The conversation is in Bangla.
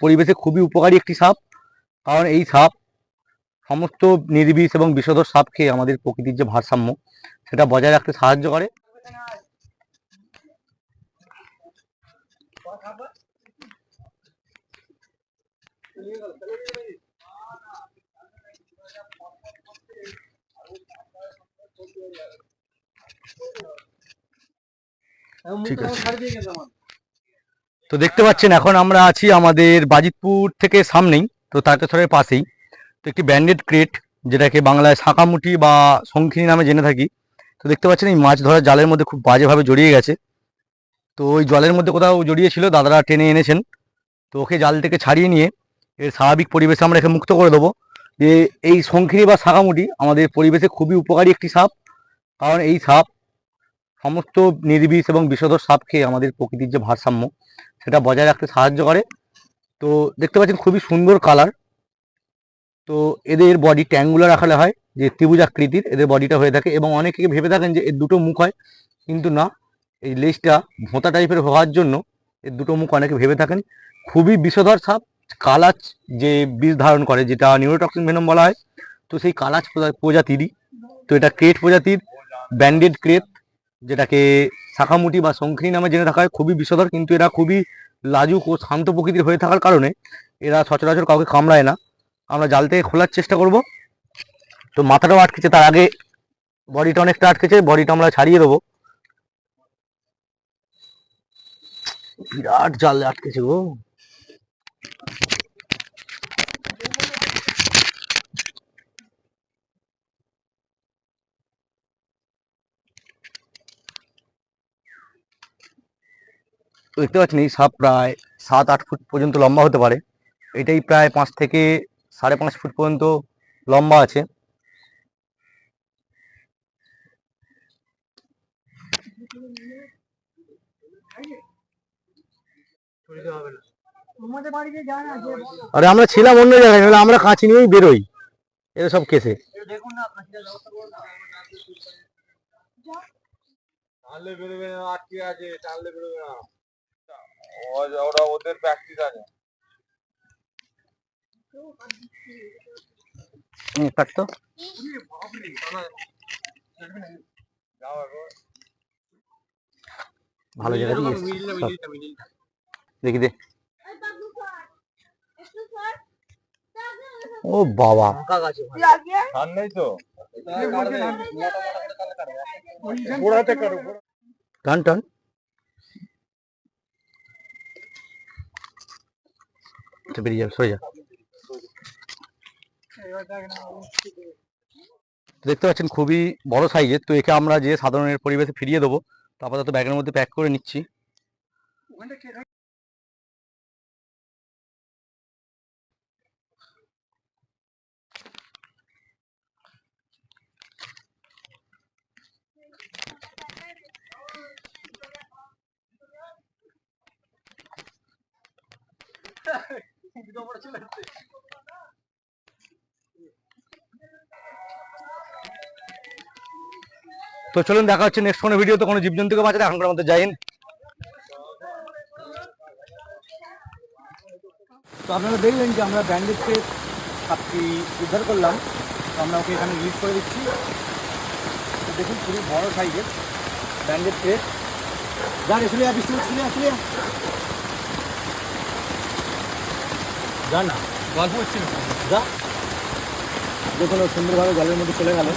পরিবেশে খুবই উপকারী একটি সাপ। কারণ এই সাপ সমস্ত নির্বিষ এবং বিষধর সাপ খেয়ে আমাদের প্রকৃতির যে ভারসাম্য সেটা বজায় রাখতে সাহায্য করে। ঠিক আছে। তো দেখতে পাচ্ছেন, এখন আমরা আছি আমাদের বাজিতপুর থেকে সামনেই, তো তারকেশ্বরের পাশেই। তো একটি ব্যান্ডেড ক্রেট, যেটাকে বাংলায় শাঁকামুটি বা শঙ্খিনী নামে জেনে থাকি। তো দেখতে পাচ্ছেন, এই মাছ ধরার জালের মধ্যে খুব বাজেভাবে জড়িয়ে গেছে। তো ওই জলের মধ্যে কোথাও জড়িয়ে ছিল দাদারা টেনে এনেছেন। তো ওকে জাল থেকে ছাড়িয়ে নিয়ে এর স্বাভাবিক পরিবেশে আমরা একে মুক্ত করে দেবো। যে এই শঙ্খিনী বা শাঁকামুটি আমাদের পরিবেশে খুবই উপকারী একটি সাপ। কারণ এই সাপ সমস্ত নির্বিষ এবং বিষধর সাপ খেয়ে আমাদের প্রকৃতির যে ভারসাম্য, সেটা বজায় রাখতে সাহায্য করে। তো দেখতে পাচ্ছেন খুবই সুন্দর কালার তো এদের বডি ট্যাঙ্গুলার আকারে হয়, যে ত্রিভুজ আকৃতির, এদের বডিটা হয়ে থাকে এবং অনেকে ভেবে থাকেন যে এর দুটো মুখ হয়, কিন্তু না। এই লেজটা ভোঁতা টাইপের হওয়ার জন্য এর দুটো মুখ অনেকে ভেবে থাকেন। খুবই বিষধর সাপ, কালাচ যে বিষ ধারণ করে, যেটা নিউরোটক্সিন ভেনম বলা হয়। তো সেই কালাচ প্রজাতিরই তো এটা ক্রেট প্রজাতির ব্যান্ডেড ক্রেট যেটাকে শাখামুটি বা শঙ্খিনী নামে জেনে থাকা হয়, খুবই বিষধর, কিন্তু এরা খুবই লাজুক ও শান্ত প্রকৃতির হয়ে থাকার কারণে এরা সচরাচর কাউকে কামড়ায় না। আমরা জাল থেকে খোলার চেষ্টা করব। তো মাথাটাও আটকেছে, তার আগে বডিটা অনেকটা আটকেছে, বডিটা আমরা ছাড়িয়ে দেবো। বিরাট জাল আটকেছে গো। দেখতে পাচ্ছেন এই সাপ প্রায় সাত, আট ফুট পর্যন্ত লম্বা হতে পারে। এটাই প্রায় পাঁচ থেকে সাড়ে পাঁচ ফুট পর্যন্ত লম্বা আছে। আরে আমরা ছিলাম অন্য জায়গায় আমরা কাঁচি নিয়েই বেরোই। এরা সব কেসে। বেরোবে না, আটকে আছে, টানলে বেরোবে না। ওরা ওদের প্র্যাকটিস আছে। কাট তো। ভালো জায়গা দিয়ে। দেখি দে। ও বাবা। ধান নেই তো? টান টান। আচ্ছা, বেরিয়ে যাবে সরে যা দেখতে পাচ্ছেন খুবই বড় সাইজের তো একে আমরা যে সাধারণের পরিবেশে ফিরিয়ে দেবো তো আপাতত ব্যাগের মধ্যে প্যাক করে নিচ্ছি। তো চলুন দেখা হচ্ছে নেক্সট কোনো ভিডিও তো কোনো জীবজন্তুকে বাঁচাতে। এখনকার মধ্যে যাইন তো আপনারা দেখলেন যে আমরা ব্যান্ডেজকে সাপটি উদ্ধার করলাম। তো আমরা ওকে এখানে রিলিজ করে দিচ্ছি। তো দেখুন খুবই বড় সাইজের ব্যান্ডেজ ক্রেট যা রে চলে যা বৃষ্টি হচ্ছে, চলে যা না গল্প হচ্ছে যা। যে কোনো সুন্দরভাবে জলের মধ্যে চলে গেল।